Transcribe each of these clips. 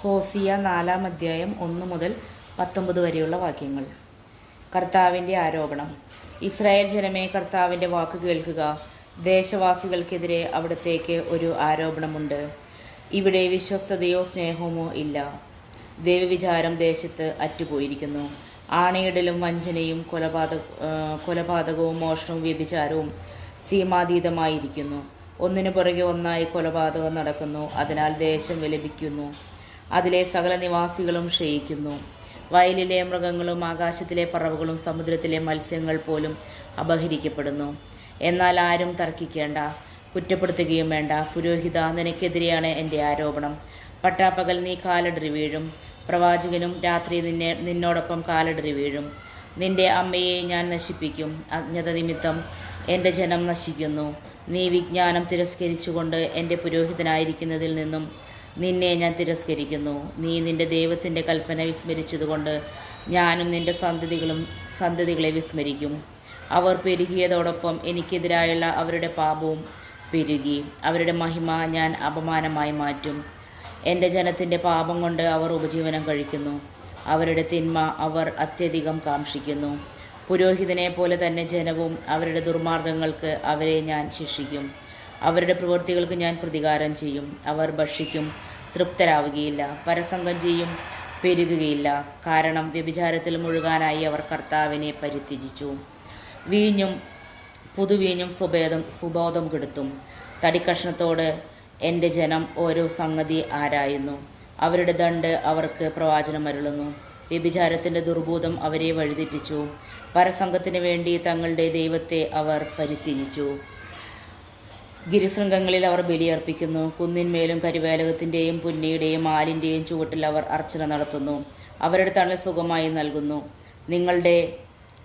ഹോസിയ നാലാം അധ്യായം ഒന്ന് മുതൽ പത്തൊമ്പത് വരെയുള്ള വാക്യങ്ങൾ. കർത്താവിന്റെ ആരോപണം. ഇസ്രായേൽ ജനമേ കർത്താവിന്റെ വാക്ക് കേൾക്കുക. ദേശവാസികൾക്കെതിരെ അവിടത്തേക്ക് ഒരു ആരോപണമുണ്ട്. ഇവിടെ വിശ്വസ്തയോ സ്നേഹമോ ഇല്ല. ദൈവവിചാരം ദേശത്ത് അറ്റുപോയിരിക്കുന്നു. ആണയിടലും വഞ്ചനയും കൊലപാതക കൊലപാതകവും മോഷണവും വ്യഭിചാരവും സീമാതീതമായിരിക്കുന്നു. ഒന്നിനു പുറകെ ഒന്നായി കൊലപാതകം നടക്കുന്നു. അതിനാൽ ദേശം വിലപിക്കുന്നു. അതിലെ സകല നിവാസികളും ക്ഷയിക്കുന്നു. വയലിലെ മൃഗങ്ങളും ആകാശത്തിലെ പറവുകളും സമുദ്രത്തിലെ മത്സ്യങ്ങൾ പോലും അപഹരിക്കപ്പെടുന്നു. എന്നാൽ ആരും തർക്കിക്കേണ്ട കുറ്റപ്പെടുത്തുകയും വേണ്ട. പുരോഹിത നിനക്കെതിരെയാണ് എന്റെ ആരോപണം. പട്ടാപ്പകൽ നീ കാലടറി വീഴും. പ്രവാചകനും രാത്രി നിന്നെ നിന്നോടൊപ്പം കാലടറി വീഴും. നിന്റെ അമ്മയെ ഞാൻ നശിപ്പിക്കും. അജ്ഞത നിമിത്തം എന്റെ ജനം നശിക്കുന്നു. നീ വിജ്ഞാനം തിരസ്കരിച്ചുകൊണ്ട് എന്റെ പുരോഹിതനായിരിക്കുന്നതിൽ നിന്നും നിന്നെ ഞാൻ തിരസ്കരിക്കുന്നു. നീ നിന്റെ ദൈവത്തിന്റെ കൽപ്പന വിസ്മരിച്ചതുകൊണ്ട് ഞാനും നിന്റെ സന്തതികളും സന്തതികളെ വിസ്മരിക്കും. അവർ പെരുകിയതോടൊപ്പം എനിക്കെതിരായുള്ള അവരുടെ പാപവും പെരുകി. അവരുടെ മഹിമ ഞാൻ അപമാനമായി മാറ്റും. എന്റെ ജനത്തിന്റെ പാപം കൊണ്ട് അവർ ഉപജീവനം കഴിക്കുന്നു. അവരുടെ തിന്മ അവർ അത്യധികം കാക്ഷിക്കുന്നു. പുരോഹിതനെ പോലെ തന്നെ ജനവും അവരുടെ ദുർമാർഗങ്ങൾക്ക് അവരെ ഞാൻ ശിക്ഷിക്കും. അവരുടെ പ്രവൃത്തികൾക്ക് ഞാൻ പ്രതികാരം ചെയ്യും. അവർ ഭക്ഷിക്കും തൃപ്തരാവുകയില്ല. പരസംഗം ചെയ്യും പെരുകുകയില്ല. കാരണം വ്യഭിചാരത്തിൽ മുഴുകാനായി അവർ കർത്താവിനെ പരിത്യജിച്ചു. വീഞ്ഞും പുതുവീഞ്ഞും സുബേദം സുബോധം കെടുത്തും. തടിക്കഷ്ണത്തോട് എന്റെ ജനം ഓരോ സംഗതി ആരായുന്നു. അവരുടെ ദണ്ട് അവർക്ക് പ്രവാചനം അരുളുന്നു. വ്യഭിചാരത്തിന്റെ ദുർബോധം അവരെ വഴിതെറ്റിച്ചു. പരസംഗത്തിന് വേണ്ടി തങ്ങളുടെ ദൈവത്തെ അവർ പരിത്യജിച്ചു. ഗിരിശൃംഗങ്ങളിൽ അവർ ബലിയർപ്പിക്കുന്നു. കുന്നിന്മേലും കരിവേലകത്തിന്റെയും പുന്നയുടെയും ആലിന്റെയും ചുവട്ടിൽ അവർ അർച്ചന നടത്തുന്നു. അവരുടെ തണൽ സുഖമായി നൽകുന്നു. നിങ്ങളുടെ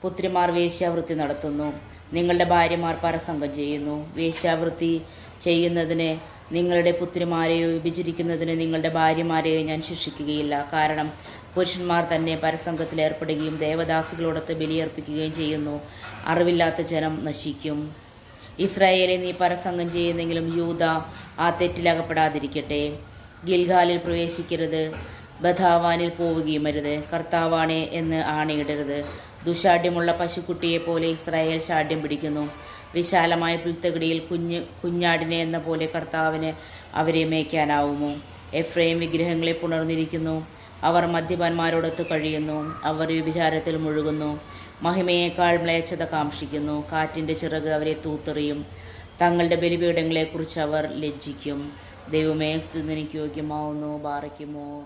പുത്രിമാർ വേശ്യാവൃത്തി നടത്തുന്നു. നിങ്ങളുടെ ഭാര്യമാർ പരസംഗം ചെയ്യുന്നു. വേശ്യാവൃത്തി ചെയ്യുന്നതിന് നിങ്ങളുടെ പുത്രിമാരെയോ വിഭജിക്കുന്നതിന് നിങ്ങളുടെ ഭാര്യമാരെയോ ഞാൻ ശിക്ഷിക്കുകയില്ല. കാരണം പുരുഷന്മാർ തന്നെ പരസംഗത്തിൽ ഏർപ്പെടുകയും ദേവദാസികളോടൊത്ത് ബലിയർപ്പിക്കുകയും ചെയ്യുന്നു. അറിവില്ലാത്ത ജനം നശിക്കും. ഇസ്രായേലെ നീ പരസംഗം ചെയ്യുന്നെങ്കിലും യൂത ആ തെറ്റിലകപ്പെടാതിരിക്കട്ടെ. ഗിൽഗാലിൽ പ്രവേശിക്കരുത് ബഥാവാനിൽ പോവുകയും അരുത്. കർത്താവാണേ എന്ന് ആണയിടരുത്. ദുശാഠ്യമുള്ള പശുക്കുട്ടിയെ പോലെ ഇസ്രായേൽ ശാഠ്യം പിടിക്കുന്നു. വിശാലമായ പുൽത്തകിടിയിൽ കുഞ്ഞ് കുഞ്ഞാടിനെ എന്ന പോലെ കർത്താവിന് അവരെ മേയ്ക്കാനാവുമോ? എഫ്രൈം വിഗ്രഹങ്ങളെ പുണർന്നിരിക്കുന്നു. അവർ മദ്യപാന്മാരോടൊത്ത് കഴിയുന്നു. അവർ വ്യഭിചാരത്തിൽ മുഴുകുന്നു. മഹിമയേക്കാൾ മ്ലേച്ഛത കാക്ഷിക്കുന്നു. കാറ്റിന്റെ ചിറക് അവരെ തൂത്തെറിയും. തങ്ങളുടെ ബലിപീഠങ്ങളെക്കുറിച്ച് അവർ ലജ്ജിക്കും. ദൈവമേ എനിക്ക് യോഗ്യമാവുന്നു. ബാറയ്ക്കുമോ